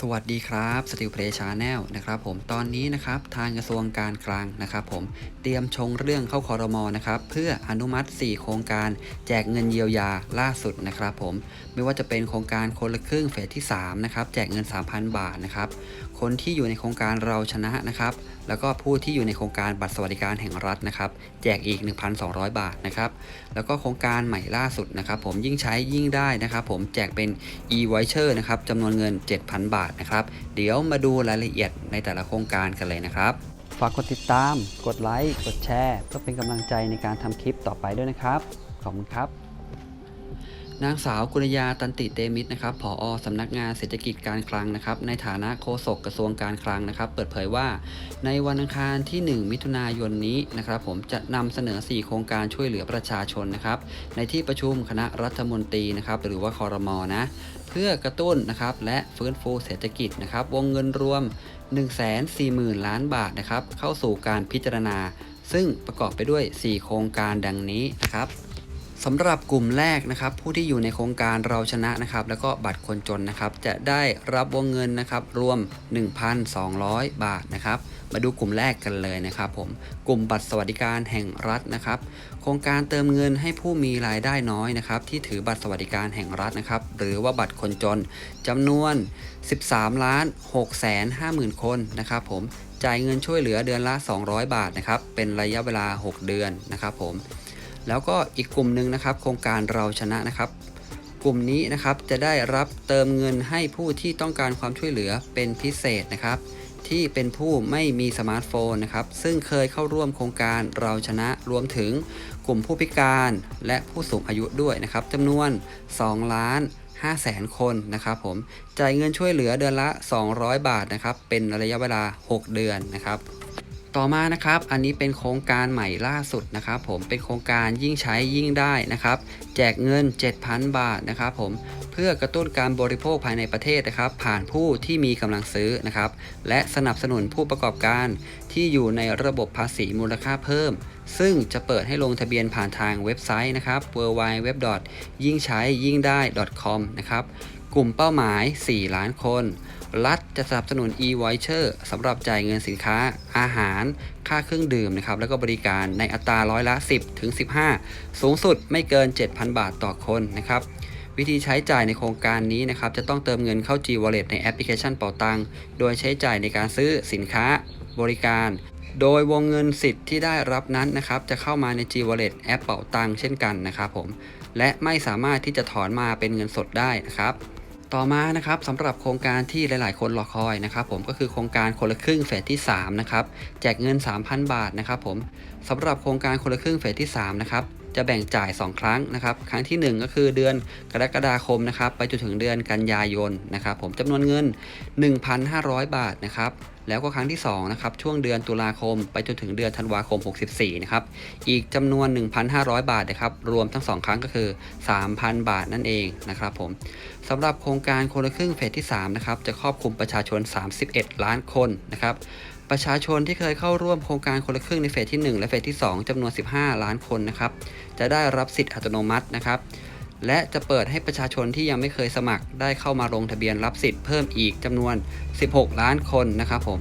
สวัสดีครับสติลเพลชาแนลนะครับผมตอนนี้นะครับทางกระทรวงการคลังนะครับผมเตรียมชงเรื่องเข้าคอรมอนะครับเพื่ออนุมัติ 4 โครงการแจกเงินเยียวยาล่าสุดนะครับผมไม่ว่าจะเป็นโครงการคนละครึ่งเฟสที่3นะครับแจกเงิน 3,000 บาทนะครับคนที่อยู่ในโครงการเราชนะนะครับแล้วก็ผู้ที่อยู่ในโครงการบัตรสวัสดิการแห่งรัฐนะครับแจกอีก 1,200 บาทนะครับแล้วก็โครงการใหม่ล่าสุดนะครับผมยิ่งใช้ยิ่งได้นะครับผมแจกเป็น e-voucher นะครับจำนวนเงิน 7,000 บาทนะครับ เดี๋ยวมาดูรายละเอียดในแต่ละโครงการกันเลยนะครับ ฝากกดติดตาม กดไลค์ กดแชร์ เพื่อเป็นกำลังใจในการทำคลิปต่อไปด้วยนะครับ ขอบคุณครับ นางสาวกุลยาตันติเตมิตรนะครับผอสำนักงานเศรษฐกิจการคลังนะครับ ในฐานะโฆษกกระทรวงการคลังนะครับ เปิดเผยว่า ในวันอังคารที่ 1 มิถุนายนนี้นะครับ ผมจะนำเสนอ 4 โครงการช่วยเหลือประชาชนนะครับ ในที่ประชุมคณะรัฐมนตรีนะครับ หรือว่าคอรมอนะ เพื่อกระตุ้นนะครับ และฟื้นฟูเศรษฐกิจนะครับ วงเงินรวม 140,000 ล้านบาทนะครับ เข้าสู่การพิจารณา ซึ่งประกอบไปด้วย 4 โครงการดังนี้นะครับ สำหรับกลุ่มแรกนะครับผู้ที่อยู่ในโครงการเราชนะนะครับแล้วก็บัตรคนจนนะครับจะได้รับวงเงินนะครับรวม 1,200 บาทนะครับมาดูกลุ่มแรกกันเลยนะครับผมกลุ่มบัตรสวัสดิการแห่งรัฐนะครับ โครงการเติมเงินให้ผู้มีรายได้น้อยนะครับที่ถือบัตรสวัสดิการแห่งรัฐนะครับหรือว่าบัตรคนจนจำนวน 13ล้าน6แสน5หมื่นคนนะครับผมจ่ายเงินช่วยเหลือเดือนละ 200 บาทนะครับเป็นระยะเวลา 6 เดือนนะครับผม แล้วก็อีกกลุ่มหนึ่งนะครับ โครงการเราชนะนะครับ กลุ่มนี้นะครับจะได้รับเติมเงินให้ผู้ที่ต้องการความช่วยเหลือเป็นพิเศษนะครับ ที่เป็นผู้ไม่มีสมาร์ทโฟนนะครับ ซึ่งเคยเข้าร่วมโครงการเราชนะรวมถึงกลุ่มผู้พิการและผู้สูงอายุด้วยนะครับจำนวน 2 ล้าน5แสนคนนะครับผมจ่ายเงินช่วยเหลือเดือนละ 200 บาทนะครับ เป็นระยะเวลา 6 เดือนนะครับ ต่อมานะครับ อันนี้เป็นโครงการใหม่ล่าสุดนะครับ ผมเป็นโครงการยิ่งใช้ยิ่งได้นะครับ แจกเงิน 7,000 บาทนะครับผมเพื่อกระตุ้นการบริโภคภายในประเทศนะครับ ผ่านผู้ที่มีกำลังซื้อนะครับ และสนับสนุนผู้ประกอบการที่อยู่ในระบบภาษีมูลค่าเพิ่ม ซึ่งจะเปิดให้ลงทะเบียนผ่านทางเว็บไซต์นะครับ w w w ยิ่งใช้ยิ่งได้ .com นะครับกลุ่มเป้าหมาย 4 ล้านคน รัฐจะสนับสนุน e-voucher สำหรับจ่ายเงินสินค้า อาหาร ค่าเครื่องดื่มนะครับ แล้วก็บริการในอัตราร้อยละ 10ถึง15 สูงสุดไม่เกิน 7,000 บาทต่อคนนะครับวิธีใช้จ่ายในโครงการนี้นะครับ จะต้องเติมเงินเข้า G Wallet ในแอปพลิเคชันเป๋าตัง โดยใช้จ่ายในการซื้อสินค้าบริการ โดยวงเงินสิทธิ์ที่ได้รับนั้นนะครับ จะเข้ามาใน G Wallet แอปเป๋าตังเช่นกันนะครับผม และไม่สามารถที่จะถอนมาเป็นเงินสดได้นะครับ ต่อมานะครับสำหรับโครงการที่หลาย ๆ คนรอคอยนะครับผมก็คือโครงการคนละครึ่งเฟสที่3นะครับแจกเงิน 3,000 บาทนะครับผมสำหรับโครงการคนละครึ่งเฟสที่3นะครับจะแบ่งจ่าย 2 ครั้งนะครับ ครั้งที่ 1 ก็คือเดือนกรกฎาคมนะครับ ไปจนถึงเดือนกันยายนนะครับ ผมจำนวนเงิน 1,500 บาทนะครับ แล้วก็ครั้งที่2นะครับช่วงเดือนตุลาคม ไปจนถึงเดือนธันวาคม 64 นะครับ อีกจำนวน 1,500 บาทนะครับรวมทั้ง 2 ครั้งก็คือ 3,000 บาทนั่นเองนะครับผมสำหรับโครงการคนละครึ่งเฟสที่3นะครับจะครอบคลุมประชาชน 31 ล้านคนนะครับประชาชนที่เคยเข้าร่วมโครงการคนละครึ่งในเฟสที่ 1 และเฟสที่ 2จำนวน 15 ล้านคนนะครับจะได้รับสิทธิ์อัตโนมัตินะครับ และจะเปิดให้ประชาชนที่ยังไม่เคยสมัครได้เข้ามาลงทะเบียนรับสิทธิ์เพิ่มอีกจำนวน 16 ล้านคนนะครับผม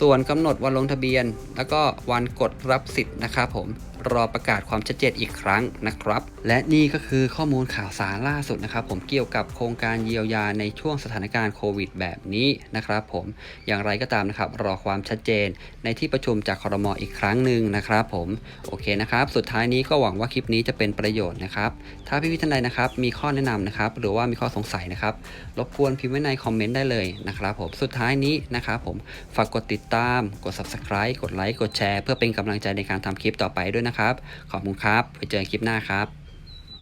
ส่วนกำหนดวันลงทะเบียน แล้วก็วันกดรับสิทธิ์นะครับผม รอประกาศความชัดเจนอีกครั้งนะครับ และนี่ก็คือข้อมูลข่าวสารล่าสุดนะครับ ผมเกี่ยวกับโครงการเยียวยาในช่วงสถานการณ์โควิด แบบนี้นะครับผมอย่างไรก็ตามนะครับ รอความชัดเจนในที่ประชุมจากคอรมออีกครั้งหนึ่งนะครับผมโอเคนะครับ สุดท้ายนี้ก็หวังว่าคลิปนี้จะเป็นประโยชน์นะครับ ถ้าพี่พี่ท่านใดนะครับมีข้อแนะนำนะครับหรือว่ามีข้อสงสัยนะครับรบกวนพิมพ์ไว้ในคอมเมนต์ได้เลยนะครับผมสุดท้ายนี้นะครับผมฝากกดติดตามกด subscribe กดไลค์กดแชร์เพื่อเป็นกำลังใจในการทำคลิปต่อไปด้วยนะครับ ขอบคุณครับ ไว้เจอกันคลิปหน้าครับ